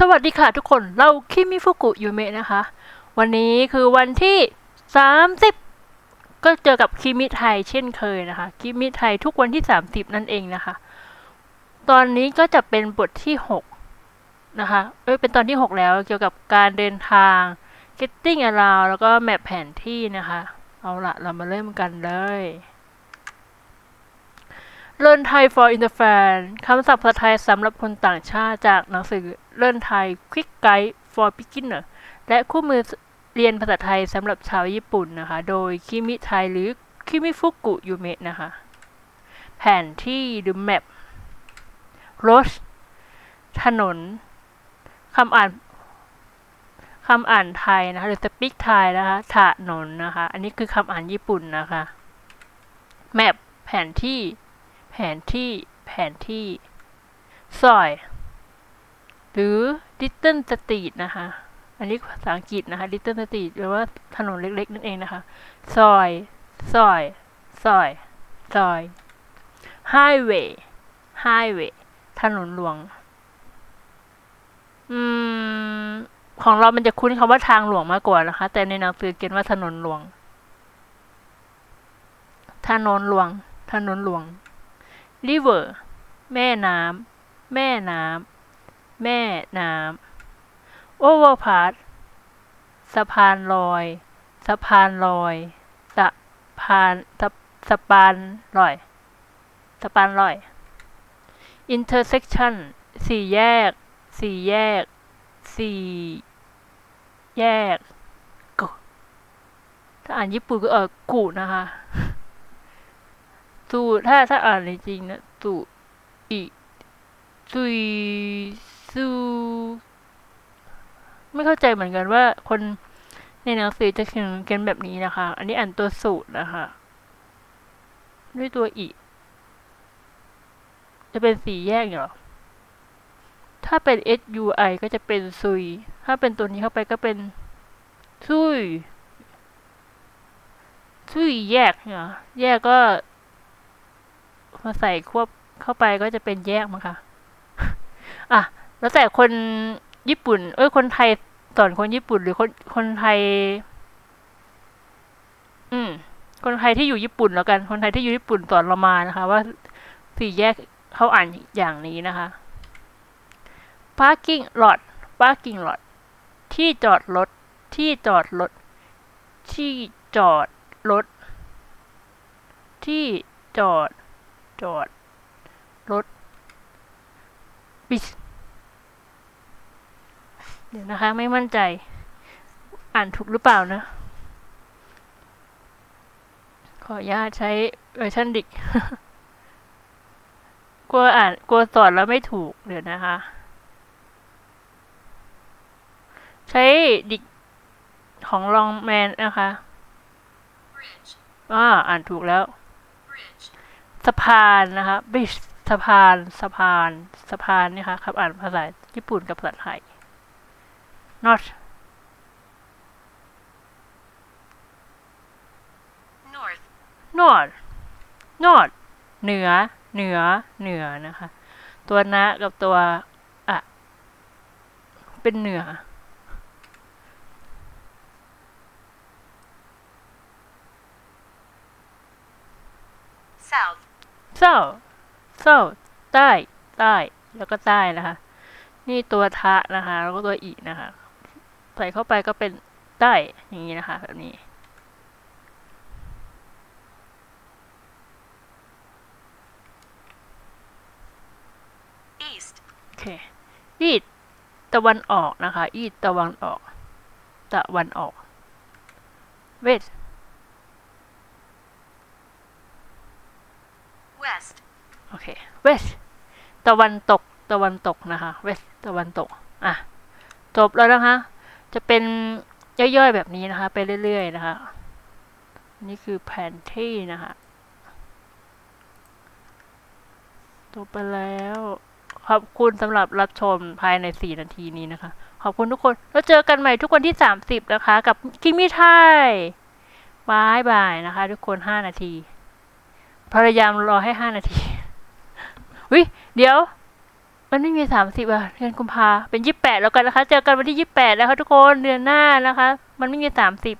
สวัสดีค่ะทุกคน เราคิมิฟุกุยูเมะนะคะ วันนี้คือวันที่ 30 ก็เจอกับคิมิไทยเช่นเคยนะคะ คิมิไทยทุกวันที่ 30 นั่นเองนะคะ ตอนนี้ก็จะเป็นบทที่ 6 นะคะ เอ้ย เป็นตอนที่ 6 แล้วเกี่ยวกับการเดินทาง getting around แล้วก็แมปแผนที่นะคะ เอาละเรามาเริ่มกันเลย เลินไทย for i n t e r f a n คำศัพท์ภาษาไทยสำหรับคนต่างชาติจากหนังสือเลินไทย Quick Guide for Beginner และคู่มือเรียนภาษาไทยสำหรับชาวญี่ปุ่นนะคะ โดยคิมิไทยหรือคิมิฟุกุยูเมะนะคะ แผนที่หรือ map รถ ถนน คำอ่านคำอ่านไทยนะคะ หรือ speak ไทยนะคะถนนนะคะ อันนี้คือคำอ่านญี่ปุ่นนะคะ map แผนที่ แผนที่ แผนที่ซอย หรือ little street นะคะ อันนี้ภาษาอังกฤษนะคะ little street แปลว่าถนนเล็กๆ นั่นเองนะคะ ซอย ซอย ซอย ซอย highway highway ถนนหลวง อืม ของเรามันจะคุ้นคำว่าทางหลวงมากกว่านะคะ แต่ในหนังสือเขียนว่าถนนหลวง ถนนหลวง ถนนหลวง river แม่น้ำ แม่น้ำ แม่น้ำ overpass สะพานลอย สะพานลอย สะพานสะสะพานลอย สะพานลอย intersection สี่แยก สี่แยก สี่แยกกุถ้าอ่านญี่ปุ่นก็เออกุนะคะ สูถ้าถ้าอ่านจริงนะสูอิซุยซูไม่เข้าใจเหมือนกันว่าคนในหนังสือจะเขียนกันแบบนี้นะคะ อันนี้อ่านตัวสูตรนะคะ ด้วยตัวอิจะเป็นสีแยกเหรอ ถ้าเป็น S U I ก็จะเป็นซุย ถ้าเป็นตัวนี้เข้าไปก็เป็นซุยซุยแยกเหรอแยกก็ มาใส่ควบเข้าไปก็จะเป็นแยกมั้งคะอะแล้วแต่คนญี่ปุ่น เอ้ยคนไทยสอนคนญี่ปุ่น หรือคนคนไทย อืม คนไทยที่อยู่ญี่ปุ่นแล้วกัน คนไทยที่อยู่ญี่ปุ่นสอนเรามานะคะ ว่าสี่แยกเขาอ่านอย่างนี้นะคะ parking lot parking lot ที่จอดรถ ที่จอดรถ ที่จอดรถ ที่จอด จอด รถบิสเดี๋ยวนะคะ ไม่มั่นใจ อ่านถูกหรือเปล่านะ ขออนุญาตใช้เวอร์ชันดิกกลัวอ่านกลัวสอนแล้วไม่ถูก เดี๋ยวนะคะ ใช้ดิกของลองแมนนะคะ bridge, อ่าอ่านถูกแล้ว bridge, สะพานนะคะ bridge สะพานสะพานสะพานนี่ค่ะครับอ่านภาษาญี่ปุ่นกับภาษาไทย not north, north north เหนือ เหนือ เหนือนะคะ ตัวนะกับตัวอะเป็นเหนือ south, south south ใต้ใต้แล้วก็ใต้นะคะ นี่ตัวทะนะคะ แล้วก็ตัวอีนะคะ ใส่เข้าไปก็เป็นใต้อย่างนี้นะคะ แบบนี้ east, โอเคอีดตะวันออกนะคะ อีดตะวันออก ตะวันออก เวส west, โอเคเวสตะวันตก ตะวันตกนะคะเวสตะวันตก อะ จบแล้วนะคะ จะเป็นย่อยๆแบบนี้นะคะ ไปเรื่อยๆนะคะ นี่คือแผนที่นะคะจบไปแล้ว ขอบคุณสำหรับรับชมภายใน 4 นาทีนี้นะคะ ขอบคุณทุกคน แล้วเจอกันใหม่ทุกวันที่ 30 นะคะ กับกิมมี่ไทยบายบายนะคะ ทุกคน 5 นาที พยายามรอให้ห้านาที วิเดี๋ยว มันไม่มีสามสิบอะเดือนกุมภาเป็นยี่สิบแปดแล้วกันนะคะ เจอกันวันที่ยี่สิบแปดแล้วค่ะทุกคนเดือนหน้านะคะ มันไม่มีสามสิบ